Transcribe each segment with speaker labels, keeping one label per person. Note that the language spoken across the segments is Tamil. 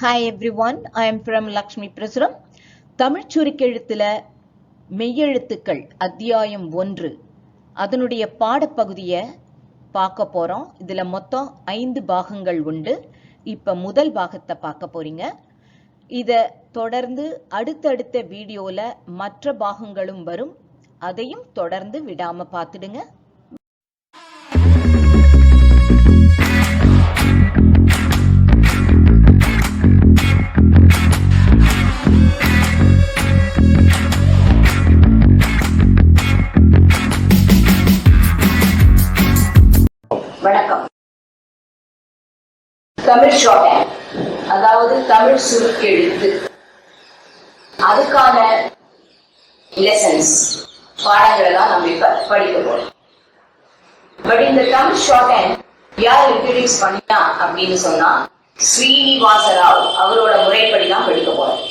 Speaker 1: Hi everyone I am from Lakshmi Prasuram Tamil சுருக்கெழுத்தில் மெய்யெழுத்துக்கள் அத்தியாயம் ஒன்று. அதனுடைய பாடப்பகுதியை பார்க்க போகிறோம் இதில் மொத்தம் ஐந்து பாகங்கள் உண்டு. இப்போ முதல் பாகத்தை பார்க்க போகிறீங்க இதை தொடர்ந்து அடுத்தடுத்த வீடியோவில் மற்ற பாகங்களும் வரும். அதையும் தொடர்ந்து விடாமல் பார்த்துடுங்க.
Speaker 2: வணக்கம். தமிழ் ஷார்ட் அதாவது தமிழ் சுருக்கெழுத்து. அதுக்கான லெசன்ஸ் பாடங்களை தான் நம்ம இப்ப படிக்க போறோம். பட் இந்த தமிழ் ஷார்ட் யார் இன்ட்ரடியூஸ் பண்ணினா அப்படின்னு சொன்னா ஸ்ரீனிவாச ராவ் அவரோட முறைப்படி தான் படிக்க போறோம்.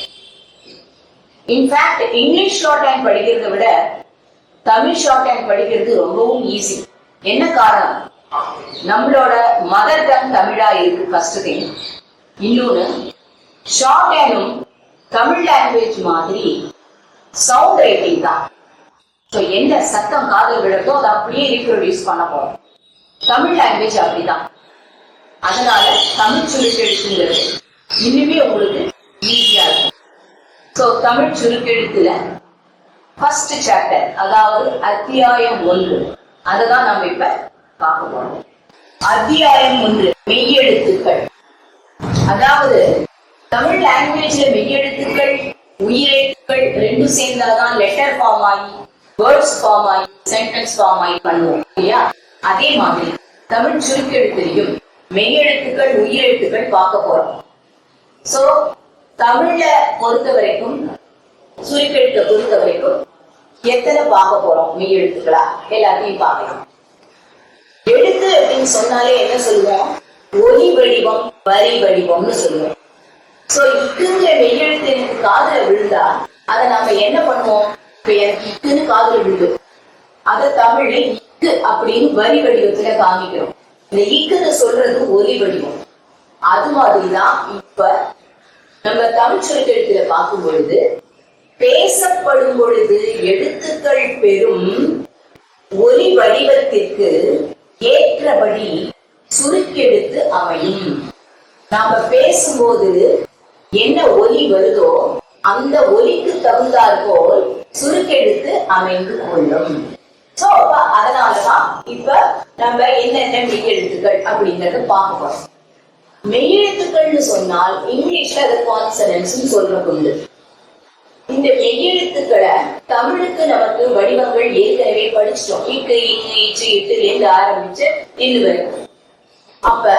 Speaker 2: இன்ஃபேக்ட் இங்கிலீஷ் ஷார்ட் ஹேண்ட் படிக்கிறதை விட தமிழ் ஷார்ட் ஹேண்ட் படிக்கிறது ரொம்பவும் ஈஸி என்ன காரணம்? நம்மளோட மதர் டங் தமிழா இருக்கு ஃபர்ஸ்ட் திங் இன்னொன்னு ஷார்ட் ஹேண்டும் um, தமிழ் லாங்குவேஜ் மாதிரி சவுண்ட் ரைட்டிங் தான். ஸோ என்ன சத்தம் காதல் விழுதோ அதை அப்படியே ரீப்ரொடியூஸ் பண்ண போறோம். தமிழ் லாங்குவேஜ் அப்படிதான். அதனால தமிழ் சுருக்கெழுத்துங்கிறது இனிமே உங்களுக்கு ஈஸியா இருக்கும். ஸோ தமிழ் சுருக்கெழுத்துல ஃபர்ஸ்ட் சாப்டர் அதாவது அத்தியாயம் ஒன்று. அதை தான் நம்ம இப்ப அத்தியாயம் ஒன்று மெய்யெழுத்துக்கள். அதாவது தமிழ் லாங்குவேஜ்ல மெய்யெழுத்துக்கள் உயிரெழுத்துக்கள் ரெண்டும் சேர்ந்தாதான் லெட்டர் ஃபார்ம் ஆகி வேர்ட்ஸ் ஃபார்ம் ஆகி சென்டென்ஸ் ஃபார்ம் ஆகி பண்ணுவோம் இல்லையா? அதே மாதிரி தமிழ் சுருக்கெழுத்துலையும் மெய்யெழுத்துக்கள் உயிரெழுத்துக்கள் பார்க்க போறோம். சோ தமிழ்ல பொறுத்த வரைக்கும் சுருக்கெழுத்தை பொறுத்த வரைக்கும் எத்தனை பார்க்க போறோம் மெய் எழுத்துக்களா எல்லாத்தையும் பார்க்கலாம். அப்படின்னு சொன்னாலே என்ன சொல்லுவோம்? ஒலி வடிவம் வரி வடிவம்னு சொல்லுவோம். சோ இக்குங்கிற மெய்யெழுத்து எனக்கு காதல விழுந்தா அதை நாம என்ன பண்ணுவோம்? இப்ப எனக்கு இக்குன்னு காதல விழுது. அத தமிழ்ல இக்கு அப்படின்னு வரி வடிவத்துல காமிக்கிறோம். இந்த இக்குன்னு சொல்றது ஒலி வடிவம். அது மாதிரிதான் இப்ப நம்ம தமிழ் சொற்கெழுத்துல பார்க்கும் பொழுது பேசப்படும் பொழுது எழுத்துக்கள் பெறும் ஒலி வடிவத்திற்கு ஏற்றபடி சுருக்கெடுத்து அமையும். நாம பேசும்போது என்ன ஒலி வருதோ அந்த ஒலிக்கு தகுந்தாற்போல் சுருக்கெடுத்து அமைந்து கொள்ளும். சோ அப்ப அதனாலதான் இப்ப நம்ம என்னென்ன மெய்யெழுத்துக்கள் அப்படிங்கறத பார்க்க மெய்யெழுத்துக்கள்னு சொன்னால் இங்கிலீஷ்ல அதை கான்சனன்ஸ் சொல்றது உண்டு இந்த மெய்யெழுத்துக்களை தமிழுக்கு நமக்கு வடிவங்கள் ஏற்கனவே படிச்சிட்டோம். இக்கு இங்கு இச்சு இட்டு இருந்து ஆரம்பிச்சு இன்று வரைக்கும் அப்ப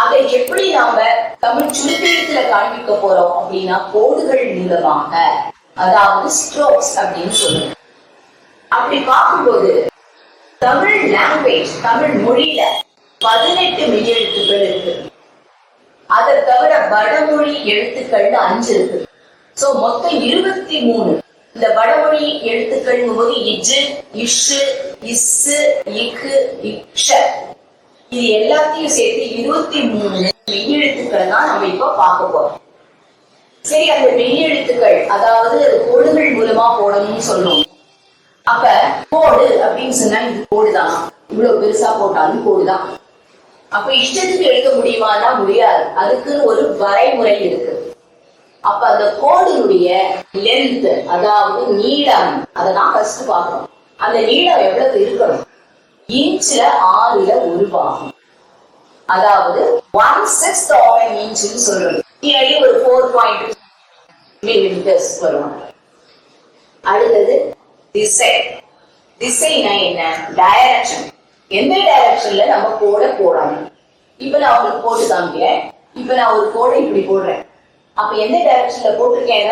Speaker 2: அதை எப்படி நாம தமிழ் சுருக்கெழுத்துல காண்பிக்க போறோம் அப்படின்னா கோடுகள் மூலமாக அதாவது ஸ்ட்ரோக்ஸ் அப்படின்னு சொல்லுவோம். அப்படி பார்க்கும்போது தமிழ் லாங்குவேஜ் தமிழ் மொழியில பதினெட்டு மெய்யெழுத்துக்கள் இருக்கு. அதை தவிர வடமொழி எழுத்துக்கள்னு அஞ்சு இருக்கு. சோ மொத்தம் இருபத்தி மூணு. இந்த வடமொழி எழுத்துக்கள் போது இஜு இஷு இஸ்ஸு இக்கு இக்ஷ. இது எல்லாத்தையும் சேர்த்து இருபத்தி மூணு மெய்யெழுத்துக்களை தான் நம்ம இப்ப பார்க்க போறோம். சரி அந்த மெய்யெழுத்துக்கள் அதாவது கோடுகள் மூலமா போடணும்னு சொல்லுவோம் அப்ப கோடு அப்படின்னு சொன்னா இது கோடுதான். இவ்வளவு பெருசா போட்டாலும் கோடுதான். அப்ப இஷ்டத்துக்கு எழுத முடியுமானா முடியாது. அதுக்குன்னு ஒரு வரைமுறை இருக்கு. அப்ப அந்த கோடினுடைய லென்த் அதாவது நீளம் அதை நான் ஃபர்ஸ்ட் பார்க்கணும். அந்த நீளம் எவ்வளவு இருக்கணும்? இன்ச்ல ஆறுல ஒரு பாகம். அதாவது ஒன் சிக்ஸ்த் ஆஃப் அன் இன்ச்னு சொல்றது. பின்னாடி ஒரு ஃபோர் பாயிண்ட் மில்லிமீட்டர்ஸ் வரும். அடுத்தது திசை. திசைனா என்ன? டைரக்ஷன் எந்த டைரக்ஷன்ல நம்ம கோடை போடணும்? இப்ப நான் உங்களுக்கு போட்டு காமிக்கிறேன். இப்ப நான் ஒரு கோடை இப்படி போடுறேன். அப்ப எந்த டைரக்ஷன்ல போட்டிருக்கேன்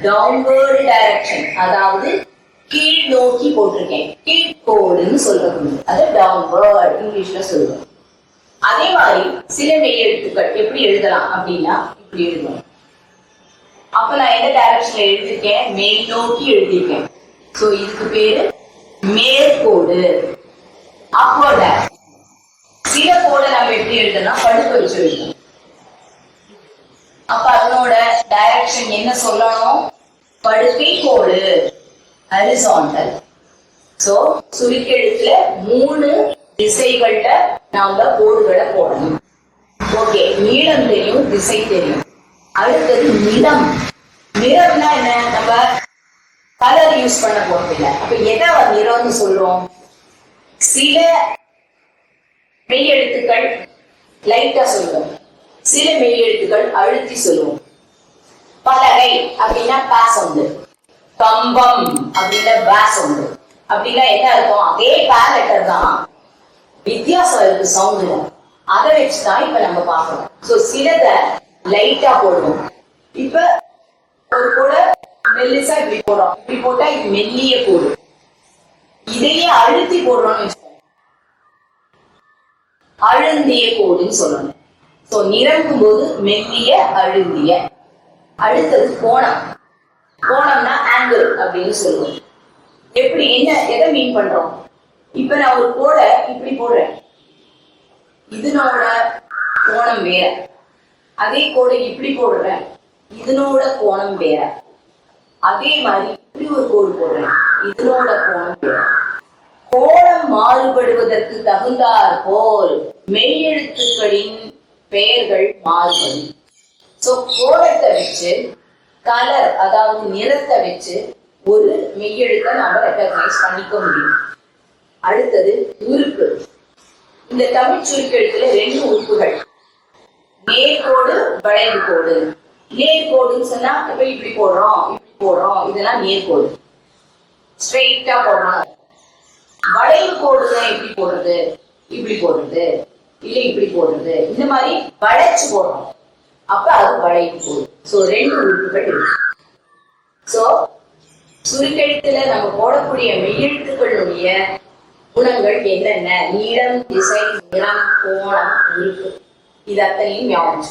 Speaker 2: டவுன்வர்டு டைரக்ஷன் அதாவது கீழ் நோக்கி போட்டிருக்கேன். கீழ் கோடுன்னு சொல்றது அது டவுன்வர்ட் இங்கிலீஷ்ல சொல்லுவோம் அதே மாதிரி சில மெய் எழுத்துக்கள் எப்படி எழுதலாம் அப்படின்னா இப்படி எழுதணும் அப்ப நான் எந்த டைரக்ஷன்ல எழுதிருக்கேன் மேல் நோக்கி எழுதியிருக்கேன். சோ இதுக்கு பேரு மேற்கோடு. அப்போட சில கோடை நம்ம எப்படி எழுதலாம்? படுக்க வச்சு எழுதணும் அப்ப அதனோட டைரக்ஷன் என்ன சொல்லணும்? படுக்கை கோடு ஹரிசாண்டல் சோ சுருக்கெழுத்துல மூணு திசைகள்ல நாம கோடுகளை போடணும். ஓகே நீளம் தெரியும் திசை தெரியும். அடுத்தது நிறம். நிறம்னா என்ன? நம்ம கலர் யூஸ் பண்ண போறதில்ல. அப்ப எதை நிறம்னு சொல்றோம்? சில மெய்யெழுத்துக்கள் லைட்டா சொல்லுவோம் சில மெய்யெழுத்துக்கள் அழுத்தி சொல்லுவோம். பலகை அப்படின்னா பா சவுண்டு கம்பம் அப்படின்னா பா சவுண்டு அப்படின்னா என்ன இருக்கும் அதே பா லெட்டர் தான் வித்தியாசம் இருக்கு சவுண்டுல அதை வச்சுதான் இப்ப நம்ம பாக்குறோம் சோ சிலத லைட்டா போடுவோம். இப்ப ஒரு கூட மெல்லிசா இப்படி போடுறோம் இப்படி போட்டா இது மெல்லிய கோடு இதையே அழுத்தி போடுறோம்னு வச்சுக்கோங்க. அழுந்திய கோடுன்னு சொல்லணும். ஸோ நிரம்பும் போது மெல்லிய அழுந்திய அடுத்தது கோணம். கோணம்னா ஆங்கிள் அப்படின்னு சொல்லுவோம். எப்படி என்ன எதை மீன் பண்றோம்? இப்ப நான் ஒரு கோடை இப்படி போடுறேன். இதனோட கோணம் வேற. அதே கோடை இப்படி போடுறேன். இதனோட கோணம் வேற. அதே மாதிரி இப்படி ஒரு கோடு போடுறேன். இதனோட கோணம் வேற. கோணம் மாறுபடுவதற்கு தகுந்தார் போல் மெய்யெழுத்துக்களின் பெயர்கள் மாறுபடும். சோ கோலத்தை வச்சு கலர் அதாவது நிறத்தை வச்சு ஒரு மெய்யெழுத்தை நம்ம ரெக்கக்னைஸ் பண்ணிக்க முடியும். அடுத்தது உறுப்பு. இந்த தமிழ் சுருக்கெழுத்துல ரெண்டு உறுப்புகள். நேர்கோடு வளைவு கோடு நேர்கோடுன்னு சொன்னா இப்ப இப்படி போடுறோம் இப்படி போடுறோம் இதெல்லாம் நேர்கோடு. ஸ்ட்ரெயிட்டா போடுறோம். வளைவு கோடுதான் எப்படி போடுறது? இப்படி போடுறது. இல்லை இப்படி போடுறது. இந்த மாதிரி வளைச்சு போடுறோம். அப்ப அது வளைவு போடும். சோ ரெண்டு உறுப்புகள் இருக்கு. சோ சுருக்கெழுத்துல நம்ம போடக்கூடிய மெய்யெழுத்துக்களுடைய குணங்கள் என்னென்ன? நீளம் திசை நிறம் கோணம் உறுப்பு. இது அத்தனையும் ஞாபகம்